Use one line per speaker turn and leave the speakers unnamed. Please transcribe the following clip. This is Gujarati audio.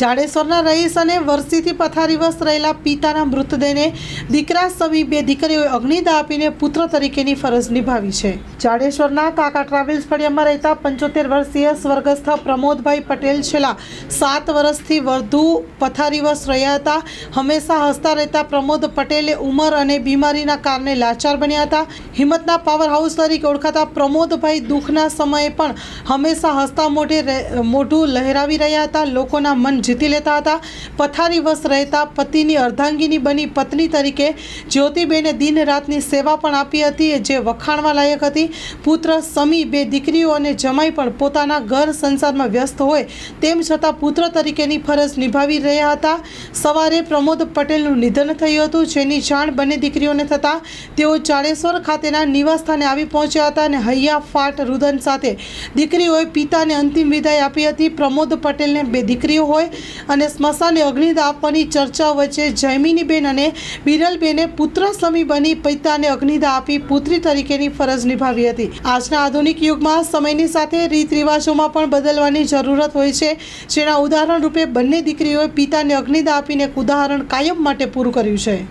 જાડેશ્વરના રહીશ અને વર્ષીથી પથારીવશ રહેલા પિતાના મૃતદેહને દીકરા સમી બે દીકરીઓએ અગ્નિદા આપીને પુત્ર તરીકેની ફરજ નિભાવી છે. જાડેશ્વરના કાકા ટ્રાવેલ્સ ફળિયામાં રહેતા પંચોતેર વર્ષીય સ્વર્ગસ્થ પ્રમોદભાઈ પટેલ છેલ્લા સાત વર્ષથી વધુ પથારીવશ રહ્યા હતા. હંમેશા હસતા રહેતા પ્રમોદ પટેલે ઉંમર અને બીમારીના કારણે લાચાર બન્યા હતા. હિંમતના પાવર હાઉસ તરીકે ઓળખાતા પ્રમોદભાઈ દુઃખના સમયે પણ હંમેશા હસતા મોઢે મોઢું લહેરાવી રહ્યા હતા. લોકોના મન જીતી લેતા હતા. પથારીવશ રહેતા પતિની અર્ધાંગીની બની પત્ની તરીકે જ્યોતિબેને દિન રાતની સેવા પણ આપી હતી, જે વખાણવા લાયક હતી. પુત્ર સમી બે દીકરીઓ અને જમાઈ પણ પોતાના ઘર સંસારમાં વ્યસ્ત હોય તેમ છતાં પુત્ર તરીકેની ફરજ નિભાવી રહ્યા હતા. સવારે પ્રમોદ પટેલનું નિધન થયું હતું, જેની જાણ બંને દીકરીઓને થતાં તેઓ ચાળેશ્વર ખાતેના નિવાસસ્થાને આવી પહોંચ્યા હતા અને હૈયા ફાટ રુદન સાથે દીકરીઓએ પિતાને અંતિમ વિદાય આપી હતી. પ્રમોદ પટેલને બે દીકરીઓ હોય અને સ્મશાને અગ્નિદાહ આપવાની ચર્ચા વચ્ચે જૈમિનીબેન અને બિરલબેને પુત્ર સમી બની પિતાને અગ્નિદા આપી પુત્રી તરીકેની ફરજ નિભાવી હતી. આજના આધુનિક યુગમાં સમયની સાથે રીત રિવાજોમાં પણ બદલવાની જરૂરત હોય છે. જેના ઉદાહરણ રૂપે બંને દીકરીઓએ પિતાને અગ્નિદા આપીને ઉદાહરણ કાયમ માટે પૂરું કર્યું છે.